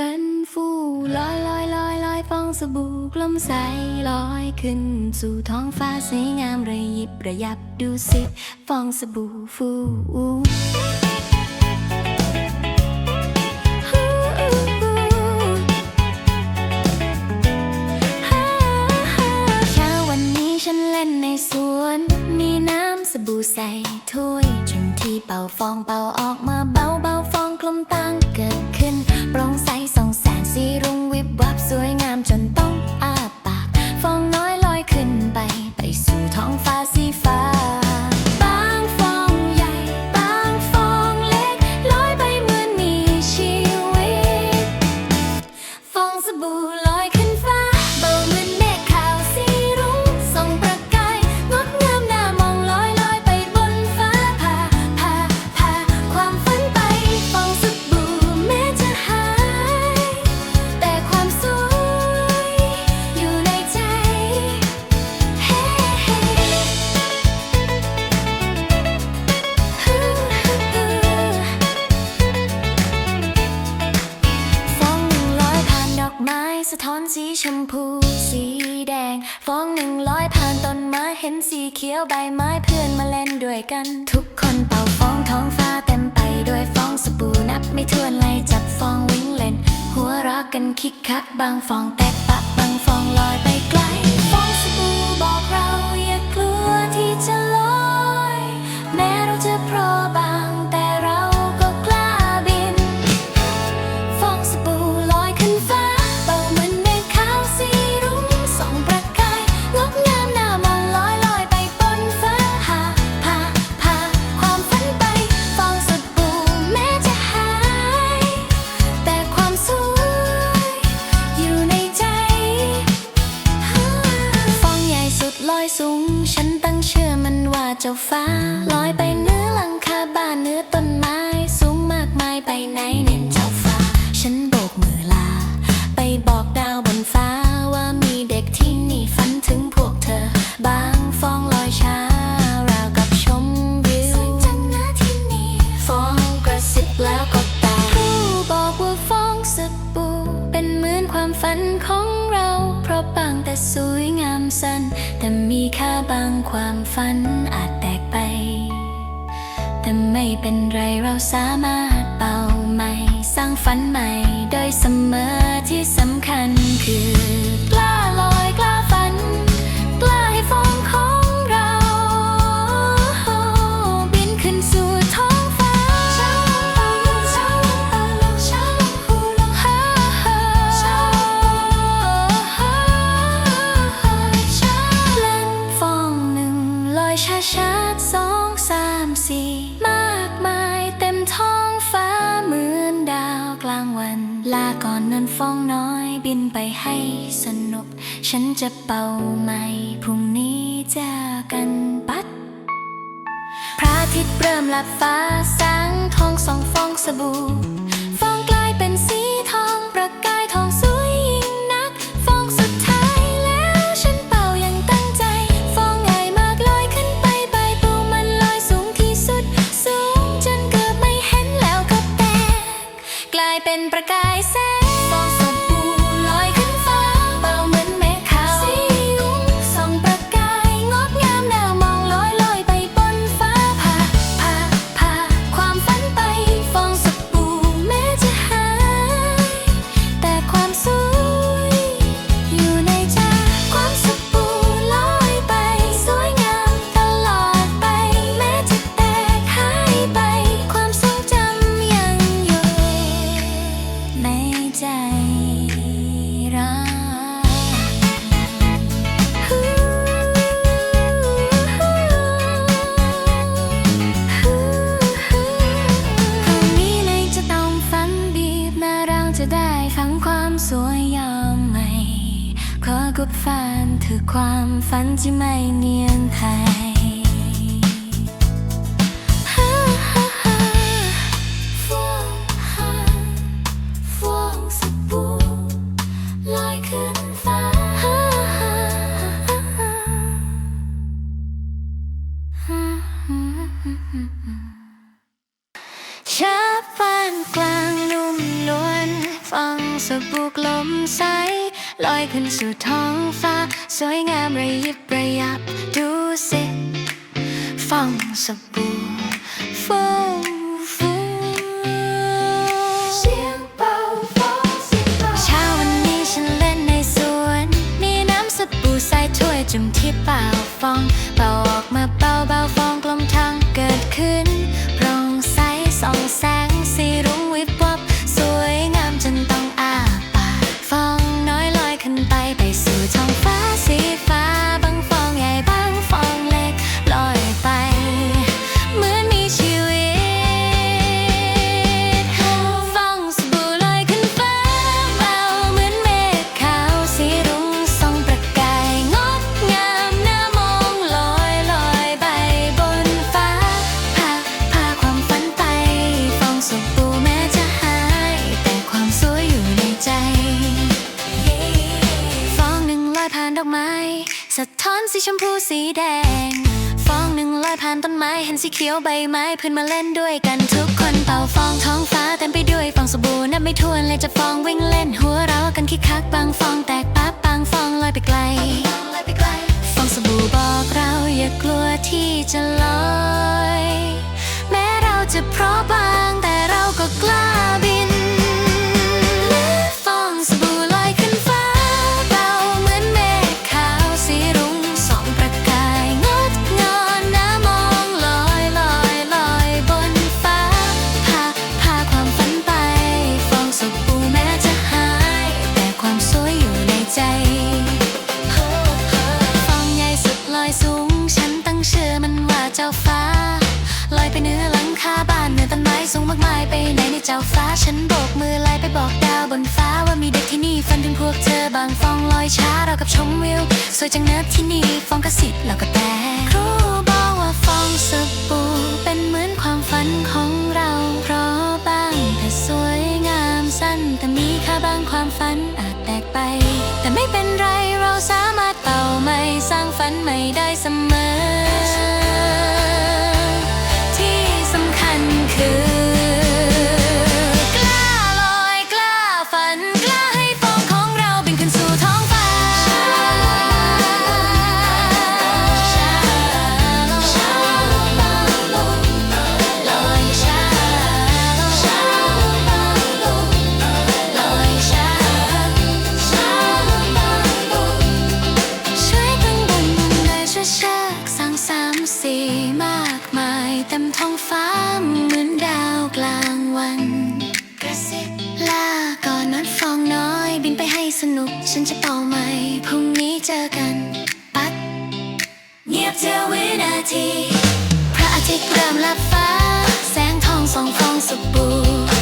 ฉันฟูลอยลอยลอยลอยฟองสบู่กลมใสลอยขึ้น สู่ท้องฟ้าสวยงามระยิบระยับดูสิฟองสบู่ฟูฉันเล่นในสวน มีน้ำสบู่ใส่ถ้วยจนที่เป่าฟองเป่าออกมา สีชมพูสีแดง ฟองหนึ่งร้อยผ่านต้นไม้เห็นสีเขียวใบไม้เพื่อนมาเล่นด้วยกัน ทุกคนเป่าฟองท้องฟ้าเต็มไปด้วยฟองสบู่นับไม่ถ้วนเลยจับฟองวิ่งเล่น หัวเราะกันคิกคักบางฟองแตกปะบางฟองลอยไปไกล 就ะฟ้างความฝันอาจแตกไป แต่ไม่เป็นไรเราสามารถเป่าใหม่ สร้างฝันใหม่ได้เสมอ ฉันจะเป่าไหม่พรุ่งนี้เจอกันปัด พระอาทิตย์เริ่มลับฟ้าแสงทองสองฟองสบู่ ฟองกลายเป็นสีทองประกายทองสวยยิ่งนัก ฟองสุดท้ายแล้วฉันเป่าอย่างตั้งใจ ฟองใหญ่มากลอยขึ้นไปใบปูมันลอยสูงที่สุด สูงจนเกือบไม่เห็นแล้วก็แตก กลายเป็นประกาย ฝันคือความฝันที่ไม่เนียนไทย ขึ้นสู่ท้องฟ้า สวยงามระยิบระยับ ดูสิฟองสบู่ ทอนสีชมพูสีแดง ฟองหนึ่งลอยผ่านต้นไม้เห็นสีเขียวใบไม้เพื่อนมาเล่นด้วยกันทุกคนเป่าฟองท้องฟ้าเต็มไปด้วยฟองสบู่นับไม่ถ้วนเลยจะฟองวิ่งเล่นหัวเราะกันคิกคักบางฟองแตกปั๊บบางฟองลอยไปไกล ฟองสบู่บอกเราอย่ากลัวที่จะลอย ไปไหนในเจ้าฟ้าฉันโบกมือไล่ไปบอกดาวบนฟ้าว่ามีเด็กที่นี่ฝันถึงพวกเธอบางฟองลอยช้าเรากับชมวิว สวยจังเนอะที่นี่ฟองกระสิบแล้วก็แต่ครูบอกว่าฟองสบู่เป็นเหมือนความฝันของเรา เพราะบางแต่สวยงามสั้นแต่มีค่าบางความฝันอาจแตกไป แต่ไม่เป็นไรเราสามารถเป่าใหม่สร้างฝันใหม่ได้เสมอ ฟ้าเหมือนดาวกลางวันกระซิบลาก่อนนอนฟองน้อยบินไปให้สนุก ฉันจะเป่าใหม่พรุ่งนี้เจอกัน ปัด เงียบเจียววินาที พระอาทิตย์เริ่มลับฟ้า แสงทองส่องฟองสบู่